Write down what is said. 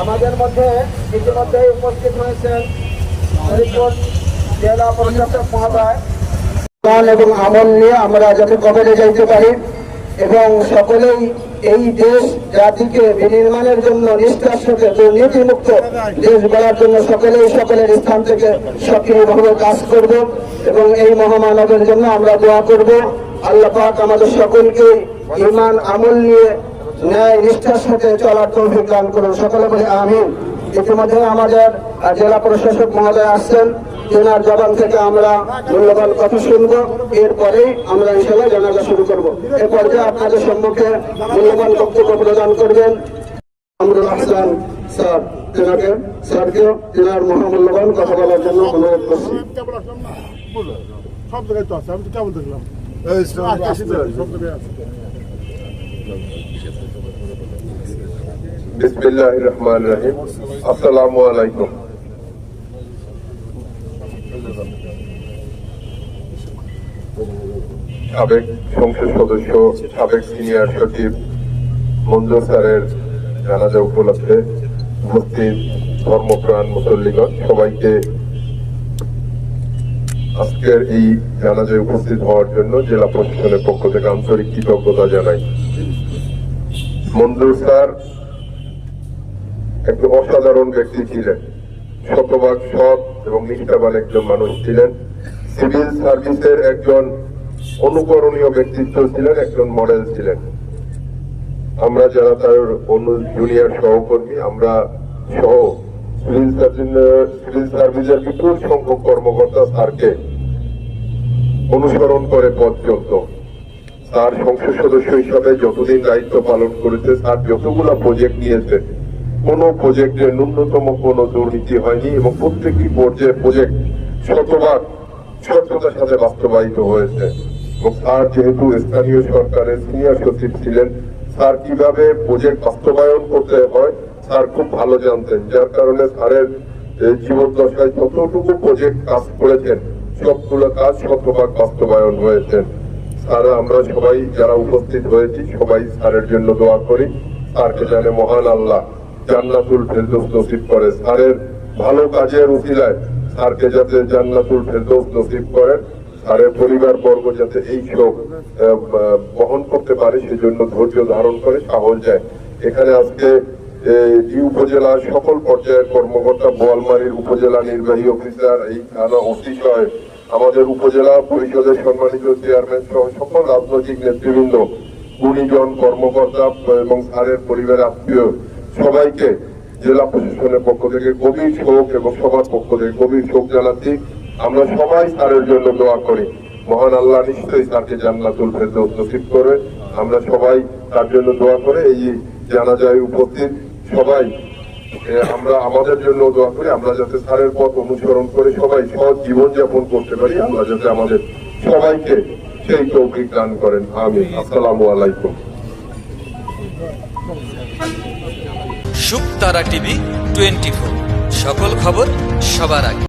আমাদের মধ্যে ইতিমধ্যে উপস্থিত হয়েছেন জেলা প্রশাসক মহোদয়। এবং আমল নিয়ে আমরা যাতে কবলে যাইতে পারি এবং সকলেই এই দেশ জাতিকে বিনির্মাণের জন্য নিষ্ঠার সাথে দুর্নীতিমুক্ত দেশ গড়ার জন্য সকলেই সকলের স্থান থেকে সক্রিয়ভাবে কাজ করব এবং এই মহামানবের জন্য আমরা দোয়া করব। আল্লাহ পাক আমাদের সকলকে ইমান আমল নিয়ে ন্যায় নিষ্ঠার সাথে চলার তৌফিক দান করুন। সকলে বলে আমিন। ইতিমধ্যে আমাদের জেলা প্রশাসক মহোদয় আসছেন। তেনার জবান থেকে আমরা মূল্যবান কথা শুনব। এরপরেই আমরা ইনশাল্লাহ জানাজা শুরু করব। এ পর্যায়ে আপনাদের সম্মুখে মূল্যবান বক্তব্য প্রদান করবেন আমরুল হাসান স্যার। তেনাকে স্যারকেও তেনার মহামূল্যবান কথা বলার জন্য অনুরোধ করছি। সব জায়গায় তো আছে, আমি কেবল দেখলাম। সব জায়গায় আছে সাবেক সংসদ সদস্য, সাবেক সিনিয়র সচিব মঞ্জুর স্যারের জানাজা উপলক্ষে উপস্থিত ধর্মপ্রাণ মুসল্লিগণ, সবাইকে আজকের এই জানাজায় উপস্থিত হওয়ার জন্য জেলা প্রশাসনের পক্ষ থেকে আন্তরিক কৃতজ্ঞতা জানাই। মঞ্জুর স্যার, একজন অসাধারণ ব্যক্তি ছিলেন। শতভাগ সৎ এবং নিষ্ঠাবান একজন মানুষ ছিলেন। সিভিল সার্ভিসের একজন অনুকরণীয় ব্যক্তিত্ব ছিলেন, একজন মডেল ছিলেন। আমরা যারা তার অন্য জুনিয়র সহকর্মী, আমরা সহ সিভিল সিভিল সার্ভিসের বিপুল সংখ্যক কর্মকর্তা স্যারকে অনুসরণ করে পথ চলত। তার সংসদ সদস্য হিসাবে যতদিন দায়িত্ব পালন করেছে, তার যতগুলো প্রজেক্ট নিয়েছে, কোন প্রজেক্টে ন্যূনতম কোনো দুর্নীতি হয়নি এবং প্রত্যেকটি পর্যায়ে প্রজেক্ট শতভাগ সত্যতার সাথে বাস্তবায়িত হয়েছে। এবং স্যার যেহেতু স্থানীয় সরকারের সিনিয়র সচিব ছিলেন স্যার কীভাবে প্রজেক্ট বাস্তবায়ন করতে হয় স্যার খুব ভালো জানতেন। যার কারণে স্যারের জীবন দশায় যতটুকু প্রজেক্ট কাজ করেছেন, সবগুলো কাজ শতভাগ বাস্তবায়ন হয়েছে। স্যার আমরা সবাই যারা উপস্থিত হয়েছি, সবাই স্যারের জন্য দোয়া করি। স্যারকে জানে মহান আল্লাহ জান্নাতুল ফেরদৌস নসিব করে। স্যারের ভালো কাজের উসিলায় স্যারকে যাতে জান্নাতুল ফেরদৌস নসিব করেন স্যারের পরিবার বর্গ যাতে এই শোক বহন করতে পারে, সেজন্য ধৈর্য ধারণ করে সাহস যায়। এখানে আজকে এই উপজেলার সকল পর্যায়ের কর্মকর্তা, বোয়ালমারীর উপজেলা নির্বাহী অফিসার, এই থানা সাহেব আমাদের উপজেলা পরিষদের সম্মানিত চেয়ারম্যান সহ সকল রাজনৈতিক নেতৃবৃন্দ, গুণীজন, কর্মকর্তা এবং স্যারের পরিবারের আত্মীয় সবাইকে জেলা প্রশাসনের পক্ষ থেকে গভীর শোক এবং সবার পক্ষ থেকে গভীর শোক জানাচ্ছি। আমরা সবাই স্যারের জন্য দোয়া করি। মহান আল্লাহ নিশ্চয়ই তাকে জান্নাতুল ফেরদৌস নসিব করে আমরা সবাই তার জন্য দোয়া করে এই জানাজায় উপস্থিত। সবাই আমরা আমাদের জন্য দোয়া করি, আমরা যাতে স্যারের পথ অনুসরণ করে সবাই সহজ জীবন যাপন করতে পারি আল্লাহ যাতে আমাদের সবাইকে সেই তৌফিক দান করেন। আমি আসসালামু আলাইকুম। শুকতারা টিভি টোয়েন্টি সকল খবর সবার আগে।